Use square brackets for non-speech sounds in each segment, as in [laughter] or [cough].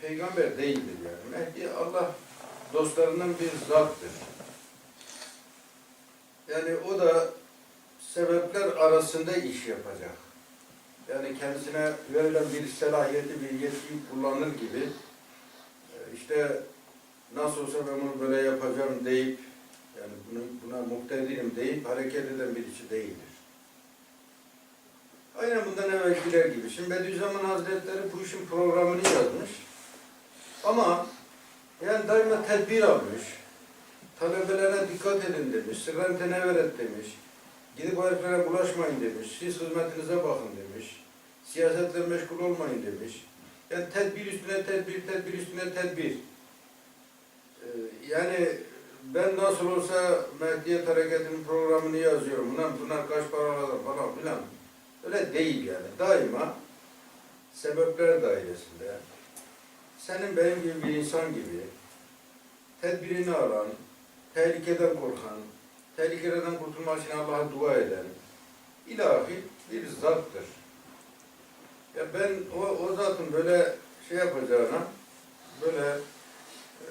peygamber değildir yani. Mehdi Allah dostlarından bir zattır. Yani o da sebepler arasında iş yapacak. Yani kendisine verilen bir selahiyeti, bir yetkiyi kullanır gibi e, işte nasıl olsa ben bunu böyle yapacağım deyip yani buna muktedirim deyip hareket eden birisi değildir. Aynen bundan evvelkiler gibi. Şimdi Bediüzzaman Hazretleri bu işin programını yazmış. Ama yani daima tedbir almış. Talebelere dikkat edin demiş. Sırrın tenevveret demiş. Gidip o heriflere bulaşmayın demiş. Siz hizmetinize bakın demiş. Siyasetle meşgul olmayın demiş. Yani tedbir üstüne tedbir, tedbir üstüne tedbir. Ee, yani ben nasıl olsa Mehdiyet Hareketi'nin programını yazıyorum. Bunlar, bunlar kaç para alır falan filan. Öyle değil yani. Daima sebepler dairesinde senin benim gibi bir insan gibi tedbirini alan, tehlikeden korkan, tehlikeden kurtulmak için Allah'a dua eden ilahi bir zattır. Ya ben o, o zatın böyle şey yapacağına böyle e,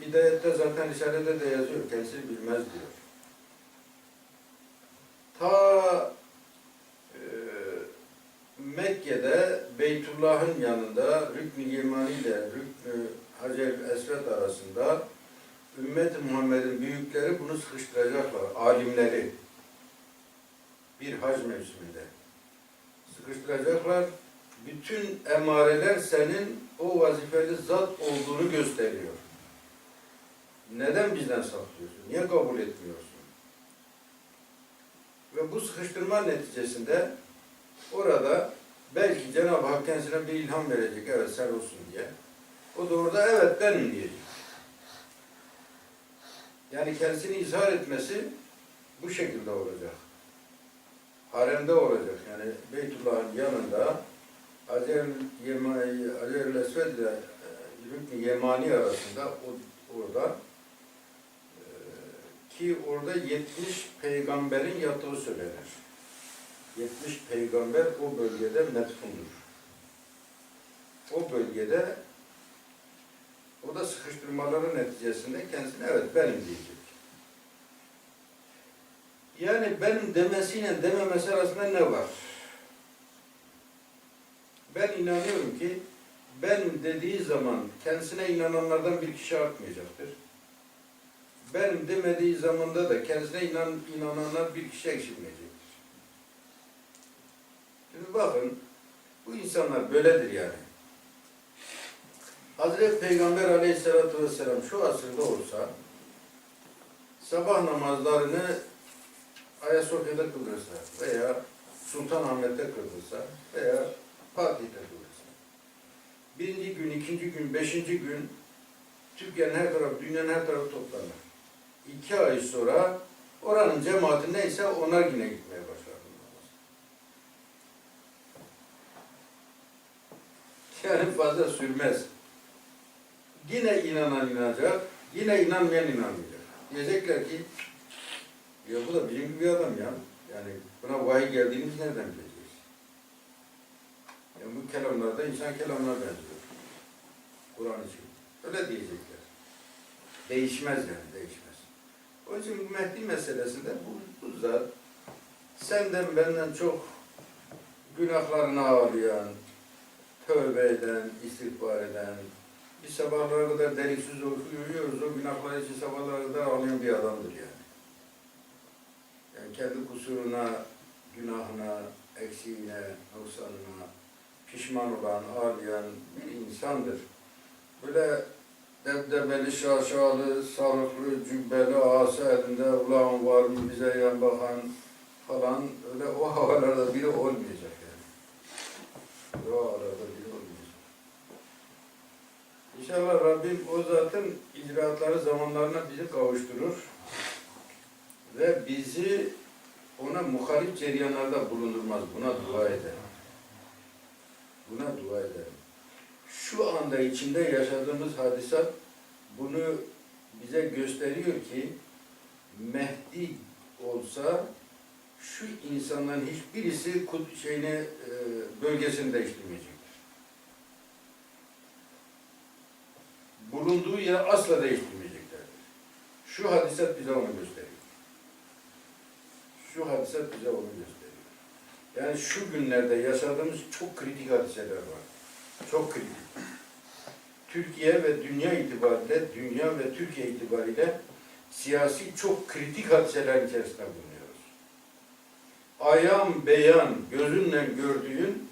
bidayette zaten Risale'de de yazıyor. Kendisi bilmez diyor. Ta Mekke'de Beytullah'ın yanında Rükn-i Yemani ile Rükn-i Hacer Esved arasında ümmet Muhammed'in büyükleri bunu sıkıştıracaklar. Alimleri. Bir hac mevsiminde. Sıkıştıracaklar. Bütün emareler senin o vazifeli zat olduğunu gösteriyor. Neden bizden saklıyorsun? Niye kabul etmiyorsun? Ve bu sıkıştırma neticesinde orada belki Cenab-ı Hak kendisine bir ilham verecek, evet sen olsun diye. O da orada evet benim diyecek. Yani kendisini izhar etmesi bu şekilde olacak. Haremde olacak. Yani Beytullah'ın yanında Yemani, Azer Esved ile e, Rükn-i Yemani arasında o, orada e, ki orada 70 peygamberin yattığı söylenir. 70 peygamber o bölgede metfundur. O bölgede o da sıkıştırmaların neticesinde kendisine evet benim diyecek. Yani benim demesiyle dememesi arasında ne var? Ben inanıyorum ki benim dediği zaman kendisine inananlardan bir kişi artmayacaktır. Benim demediği zamanda da kendisine inan, inananlar bir kişi eksilmeyecektir. Bakın bu insanlar böyledir yani. Hazreti Peygamber aleyhissalatü vesselam şu asırda olsa sabah namazlarını Ayasofya'da kıldırsa veya Sultanahmet'te kıldırsa veya Fatih'te kıldırsa birinci gün, ikinci gün, beşinci gün Türkiye'nin her tarafı, dünyanın her tarafı toplanır. İki ay sonra oranın cemaati neyse onlar yine gitmeye Yani fazla sürmez. Yine inanan inanacak, yine inanmayan inanmayacak. Diyecekler ki, ya bu da bizim gibi adam ya. Yani buna vahiy geldiğini biz nereden bileceğiz? Yani bu kelamlarda insan kelamına benziyor. Kur'an için. Öyle diyecekler. Değişmez yani, değişmez. Onun için bu Mehdi meselesinde bu, bu zat senden benden çok günahlarını ağlayan, tövbe eden, istiğfar eden, bir sabahlara kadar deliksiz uyuyoruz, o günahlar için sabahlara kadar ağlayan bir adamdır yani. Yani kendi kusuruna, günahına, eksiğine, noksanına pişman olan, ağlayan bir insandır. Böyle debdebeli, şaşalı, sarıklı, cübbeli, asa elinde ulan var mı bize yan bakan falan öyle o havalarda biri olmayacak yani. O havalarda biri. İnşallah Rabbim o zaten icraatları zamanlarına bizi kavuşturur ve bizi ona muhalif ceryanlarda bulundurmaz. Buna dua ederim. Buna dua ederim. Şu anda içinde yaşadığımız hadisat bunu bize gösteriyor ki Mehdi olsa şu insanların hiçbirisi kut- şeyini e, bölgesini değiştirmeyecektir. Bulunduğu yeri asla değiştirmeyeceklerdir. Şu hadiset bize onu gösteriyor. Şu hadiset bize onu gösteriyor. Yani şu günlerde yaşadığımız çok kritik hadiseler var. Çok kritik. Türkiye ve dünya itibariyle, dünya ve Türkiye itibariyle siyasi çok kritik hadiseler içerisinde bulunuyoruz. Ayan beyan, gözünle gördüğün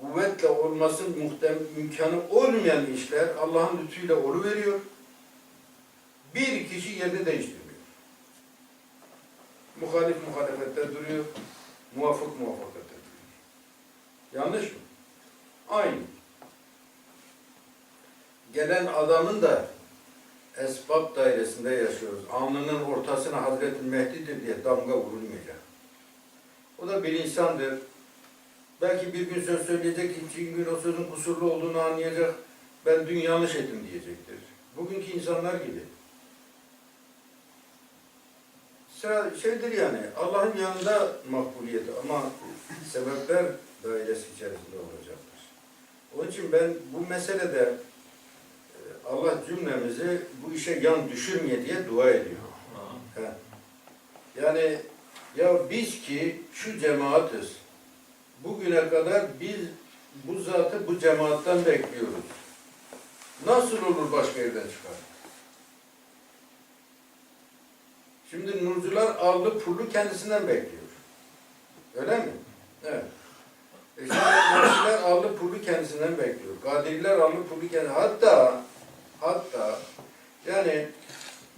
kuvvetle olmasın muhtem imkanı olmayan işler Allah'ın lütfuyla oluveriyor. Bir kişi yerini değiştirmiyor. Muhalif muhalefette duruyor, muvafık muvaffakette duruyor. Yanlış mı? Aynı. Gelen adamın da esbab dairesinde yaşıyoruz. Alnının ortasına Hazreti Mehdi'dir diye damga vurulmayacak. O da bir insandır. Belki bir gün söz söyleyecek, ikinci gün o sözün kusurlu olduğunu anlayacak. Ben dün yanlış ettim diyecektir. Bugünkü insanlar gibi. Şeydir yani, Allah'ın yanında makbuliyeti ama sebepler dairesi içerisinde olacaktır. Onun için ben bu meselede e, Allah cümlemizi bu işe yan düşürmeye diye dua ediyor. Yani ya biz ki şu cemaatiz, bugüne kadar biz bu zatı bu cemaattan bekliyoruz. Nasıl olur başka yerden çıkar? Şimdi nurcular allı pullu kendisinden bekliyor. Öyle mi? Evet. E şimdi Nakşiler allı pullu kendisinden bekliyor. Kadiriler allı pullu kendisinden. Hatta hatta yani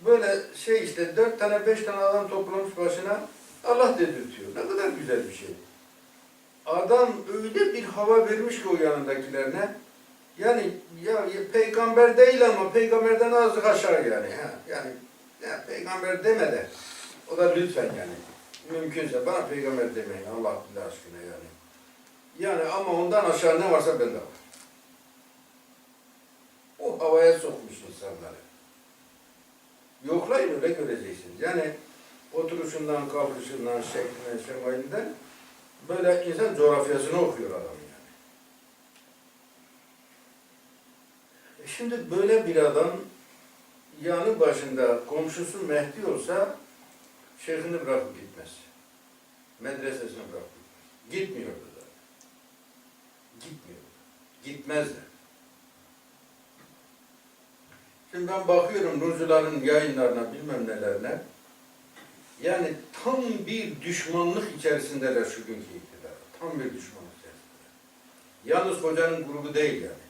böyle şey işte dört tane beş tane adam toplamış başına Allah dedirtiyor. Ne kadar güzel bir şey. Adam öyle bir hava vermiş ki o yanındakilerine. Yani ya, ya peygamber değil ama peygamberden azıcık aşağı yani. Ha, yani ya, peygamber deme de. O da lütfen yani. Mümkünse bana peygamber demeyin Allah aşkına yani. Yani ama ondan aşağı ne varsa bende var. O havaya sokmuş insanları. Yoklayın öyle göreceksiniz. Yani oturuşundan, kalkışından, şeklinden, şemalinden böyle insan coğrafyasını okuyor adam yani. E Şimdi böyle bir adam yanı başında komşusu Mehdi olsa şeyhini bırakıp gitmez. Medresesini bırakıp gitmez. Gitmiyordu da. Gitmiyordu. Gitmez de. Şimdi ben bakıyorum Nurcuların yayınlarına bilmem nelerine. Yani tam bir düşmanlık içerisindeler şu günkü iktidar. Tam bir düşmanlık içerisinde. Yalnız hocanın grubu değil yani.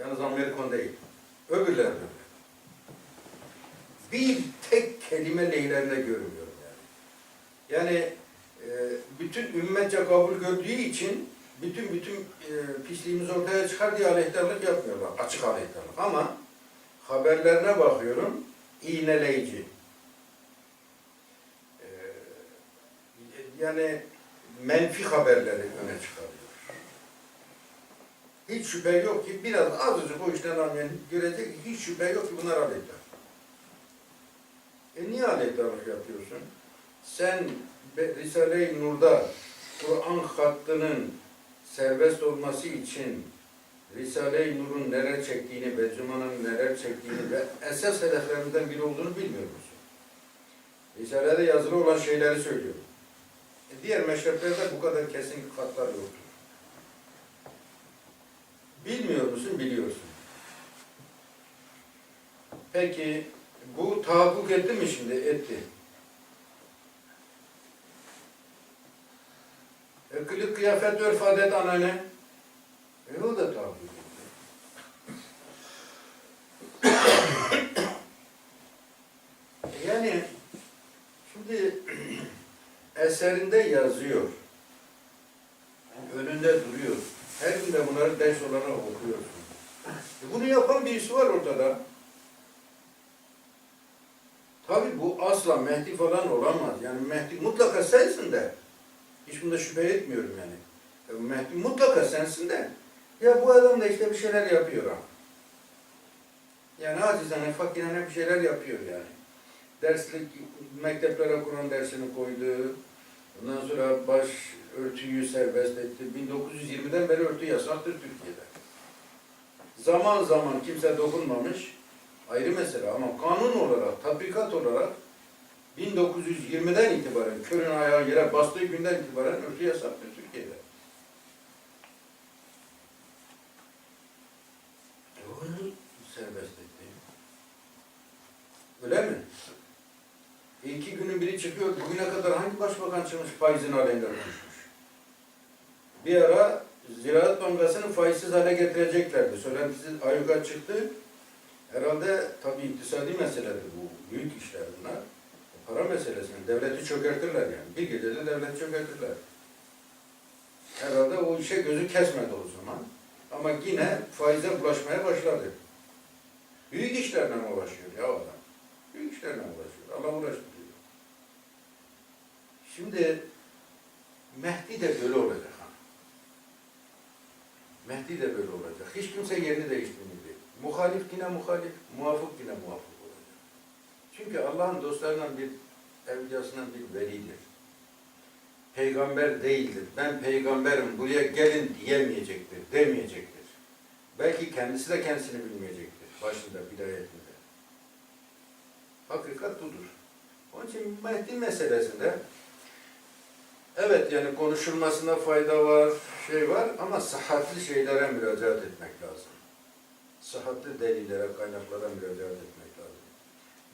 Yalnız Amerikan değil. Öbürler de. Bir tek kelime lehlerinde görmüyorum yani. Yani e, bütün ümmetçe kabul gördüğü için bütün bütün e, pisliğimiz ortaya çıkar diye aleyhtarlık yapmıyorlar. Açık aleyhtarlık. Ama haberlerine bakıyorum. iğneleyici. E, yani menfi haberleri öne çıkarıyor. Hiç şüphe yok ki biraz azıcık o işten anlayan görecek hiç şüphe yok ki bunlar aleyhtar. E niye aleyhtarlık yapıyorsun? Sen Risale-i Nur'da Kur'an hattının serbest olması için Risale-i Nur'un neler çektiğini Cuma'nın neler çektiğini ve esas hedeflerimizden biri olduğunu bilmiyor musun? Risale'de yazılı olan şeyleri söylüyorum. Diğer meşreplerde bu kadar kesin hatlar yoktur. Bilmiyor musun? Biliyorsun. Peki bu tahakkuk etti mi şimdi? Etti. E, kılık, kıyafet, örf, adet, anane. E o da tahakkuk etti. yani şimdi eserinde yazıyor. Önünde duruyor. Her gün de bunları ders olarak okuyorsun. E bunu yapan birisi var ortada. Tabi bu asla Mehdi falan olamaz. Yani Mehdi mutlaka sensin de. Hiç bunda şüphe etmiyorum yani. E Mehdi mutlaka sensin de. Ya bu adam da işte bir şeyler yapıyor ha. Yani acizane fakirane bir şeyler yapıyor yani. Derslik, mekteplere Kur'an dersini koydu. Ondan sonra baş örtüyü serbest etti. 1920'den beri örtü yasaktır Türkiye'de. Zaman zaman kimse dokunmamış. Ayrı mesele ama kanun olarak, tatbikat olarak 1920'den itibaren, körün ayağı yere bastığı günden itibaren örtü yasaktır Türkiye'de. Onu serbest etti. Öyle mi? İki günün biri çıkıyor, bugüne kadar hangi başbakan çıkmış faizin aleyhinde konuşmuş? Bir ara Ziraat Bankası'nı faizsiz hale getireceklerdi. Söylentisi ayyuka çıktı. Herhalde tabii iktisadi meseledir bu. Büyük işler bunlar. Para meselesi. Devleti çökertirler yani. Bir gecede devleti çökertirler. Herhalde o işe gözü kesmedi o zaman. Ama yine faize bulaşmaya başladı. Büyük işlerle uğraşıyor ya adam. Büyük işlerle uğraşıyor. Allah uğraştırıyor. Şimdi Mehdi de böyle olacak. ha. Mehdi de böyle olacak. Hiç kimse yerini değiştirmeyecek. Muhalif yine muhalif, muvafık yine muvafık olacak. Çünkü Allah'ın dostlarından bir, evliyasından bir velidir. Peygamber değildir. Ben peygamberim, buraya gelin diyemeyecektir, demeyecektir. Belki kendisi de kendisini bilmeyecektir. Başında, bidayetinde. Hakikat budur. Onun için Mehdi meselesinde evet yani konuşulmasında fayda var, şey var ama sıhhatli şeylere müracaat etmek lazım. Sıhhatli delillere, kaynaklara müracaat etmek lazım.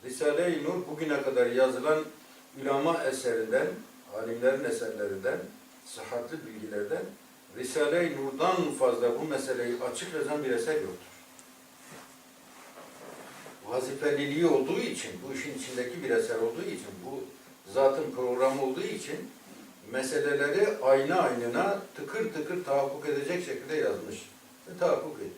Risale-i Nur bugüne kadar yazılan ulama eserinden, alimlerin eserlerinden, sıhhatli bilgilerden Risale-i Nur'dan fazla bu meseleyi açık yazan bir eser yoktur. Vazifeliliği olduğu için, bu işin içindeki bir eser olduğu için, bu zatın programı olduğu için meseleleri ayna aynına tıkır tıkır tahakkuk edecek şekilde yazmış ve tahakkuk ediyor.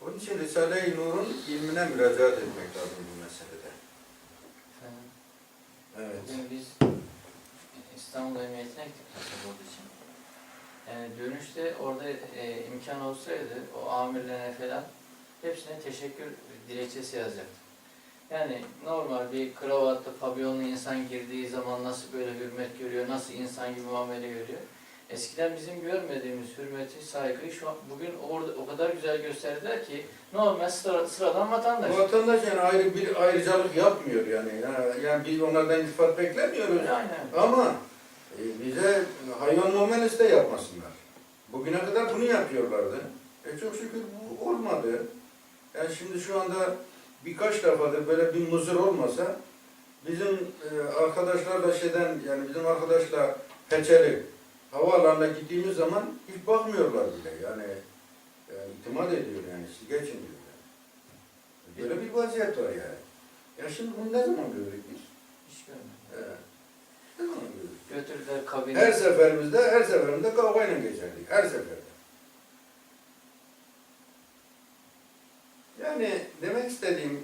Onun için Risale-i Nur'un ilmine müracaat etmek lazım bu meselede. Efendim, Evet. Bugün biz İstanbul Emniyetine gittik pasaport için. Yani dönüşte orada e, imkan olsaydı o amirlerine falan hepsine teşekkür dilekçesi yazacaktım. Yani normal bir kravatlı pavyonlu insan girdiği zaman nasıl böyle hürmet görüyor, nasıl insan gibi muamele görüyor. Eskiden bizim görmediğimiz hürmeti, saygıyı şu an bugün orada o kadar güzel gösterdiler ki normal sıra, sıradan vatandaş. Bu vatandaş yani ayrı bir ayrıcalık yapmıyor yani. Yani, yani biz onlardan iltifat beklemiyoruz. Aynen. Ama e, bize hayvan muamelesi de yapmasınlar. Bugüne kadar bunu yapıyorlardı. E çok şükür bu olmadı. Yani şimdi şu anda birkaç defadır böyle bir muzur olmasa bizim e, arkadaşlarla şeyden yani bizim arkadaşla peçeli havaalanına gittiğimiz zaman hiç bakmıyorlar bile yani, yani itimat ediyor yani siz geçin diyor yani. Böyle bir vaziyet var yani. Ya şimdi bunu ne zaman gördük biz? Hiç görmedim. Evet. Ne zaman gördük? Götürdüler kabine. Her seferimizde, her seferinde kavgayla geçerdik. Her seferde. Yani demek istediğim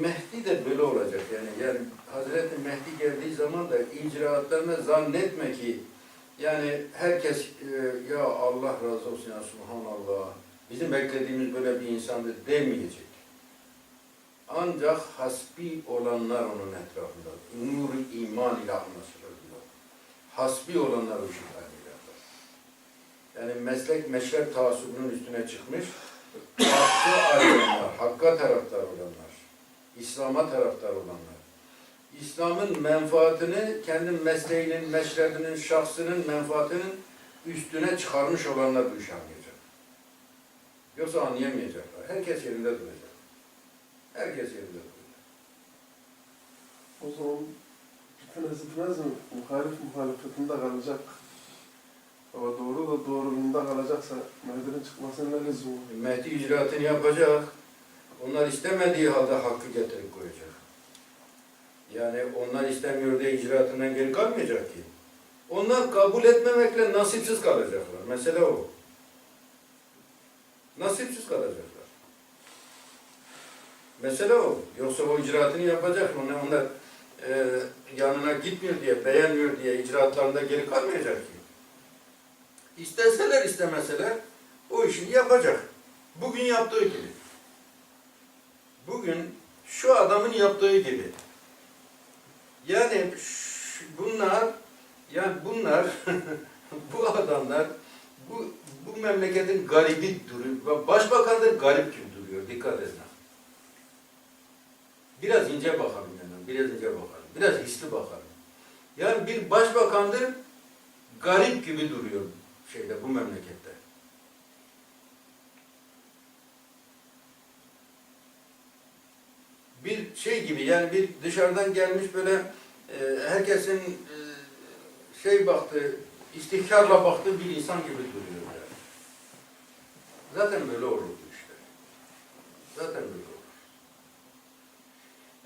Mehdi de böyle olacak yani. Yani Hazreti Mehdi geldiği zaman da icraatlarına zannetme ki yani herkes e, ya Allah razı olsun ya subhanallah bizim beklediğimiz böyle bir insandı demeyecek. Ancak hasbi olanlar onun etrafında. Nur iman ile anlaşılır. Hasbi olanlar o yapar. Yani meslek meşrep taassubunun üstüne çıkmış. Hakkı arayanlar, hakka taraftar olanlar, İslam'a taraftar olanlar. İslam'ın menfaatini kendi mesleğinin, meşrebinin, şahsının menfaatinin üstüne çıkarmış olanlar bu işi anlayacak. Yoksa anlayamayacaklar. Herkes yerinde duracak. Herkes yerinde duracak. O zaman fitne zıtmaz mı? Muhalif muhalefetinde kalacak. Ama doğru da doğruluğunda kalacaksa Mehdi'nin çıkmasına ne lüzum var? Mehdi icraatını yapacak. Onlar istemediği halde hakkı getirip koyacak. Yani onlar istemiyor diye icraatından geri kalmayacak ki. Onlar kabul etmemekle nasipsiz kalacaklar. Mesele o. Nasipsiz kalacaklar. Mesele o. Yoksa o icraatını yapacak. Onlar, onlar e, yanına gitmiyor diye, beğenmiyor diye icraatlarında geri kalmayacak ki. İsteseler istemeseler o işini yapacak. Bugün yaptığı gibi. Bugün şu adamın yaptığı gibi. Yani bunlar yani bunlar [laughs] bu adamlar bu bu memleketin garibi duruyor. Başbakandır garip gibi duruyor. Dikkat edin. Biraz ince bakalım yani. Biraz ince bakalım. Biraz hisli bakalım. Yani bir başbakandır garip gibi duruyor şeyde bu memlekette. Bir şey gibi yani bir dışarıdan gelmiş böyle e, herkesin e, şey baktığı, istihkarla baktığı bir insan gibi duruyor yani. Zaten böyle olur bu işler. Zaten böyle olur.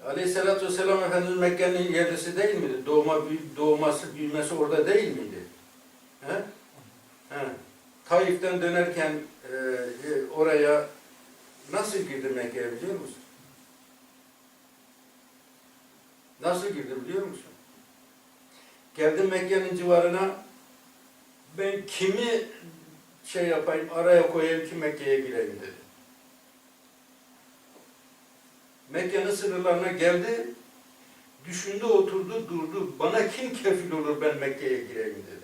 Aleyhisselatü Vesselam Efendimiz Mekke'nin yerlisi değil miydi? Doğma, doğması, büyümesi orada değil miydi? He? He. Taif'ten dönerken e, oraya nasıl girdi Mekke'ye biliyor musun? Nasıl girdi biliyor musun? Geldi Mekke'nin civarına ben kimi şey yapayım, araya koyayım ki Mekke'ye gireyim dedi. Mekke'nin sınırlarına geldi, düşündü, oturdu, durdu. Bana kim kefil olur ben Mekke'ye gireyim dedi.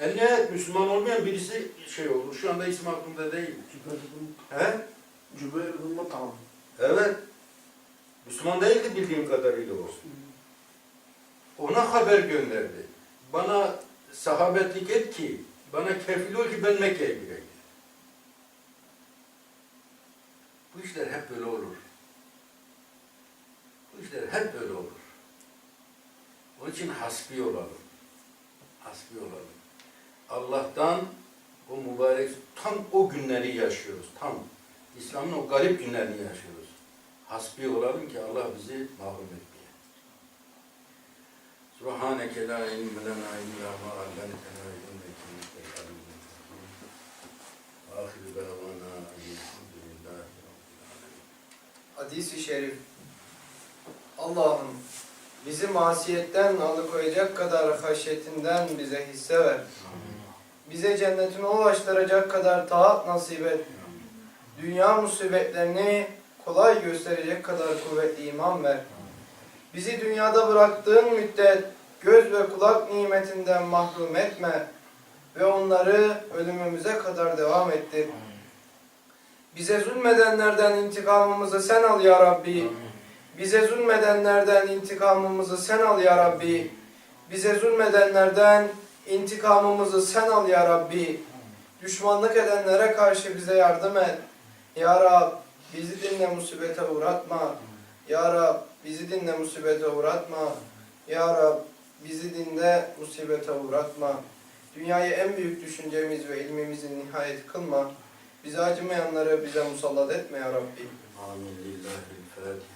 E ne Müslüman olmayan birisi şey olur. Şu anda isim aklımda değil. Cübeyr bin, He? Cübeyr bin Mut'am. Evet. Müslüman değildi bildiğim kadarıyla o. Ona haber gönderdi. Bana sahabetlik et ki, bana kefil ol ki ben Mekke'ye gireyim. Bu işler hep böyle olur. Bu işler hep böyle olur. Onun için hasbi olalım. Hasbi olalım. Allah'tan o mübarek tam o günleri yaşıyoruz. Tam İslam'ın o garip günlerini yaşıyoruz. Hasbi olalım ki Allah bizi mahrum etmeye. Subhaneke la ilme lena illa ma allamtena inneke entel alimul hakim. Ahiru davana elhamdülillahi rabbil. Hadis-i şerif. Allah'ım bizi masiyetten alıkoyacak kadar haşyetinden bize hisse ver. Bize cennetine ulaştıracak kadar taat nasip et. Dünya musibetlerini kolay gösterecek kadar kuvvetli iman ver. Bizi dünyada bıraktığın müddet göz ve kulak nimetinden mahrum etme ve onları ölümümüze kadar devam ettir. Bize zulmedenlerden intikamımızı sen al ya Rabbi. Bize zulmedenlerden intikamımızı sen al ya Rabbi. Bize zulmedenlerden intikamımızı sen al ya Rabbi. Düşmanlık edenlere karşı bize yardım et. Ya Rab bizi dinle musibete uğratma. Ya Rab bizi dinle musibete uğratma. Ya Rab bizi dinle musibete uğratma. Dünyayı en büyük düşüncemiz ve ilmimizin nihayet kılma. Bize acımayanları bize musallat etme ya Rabbi. Amin lillahi'l-Fatiha.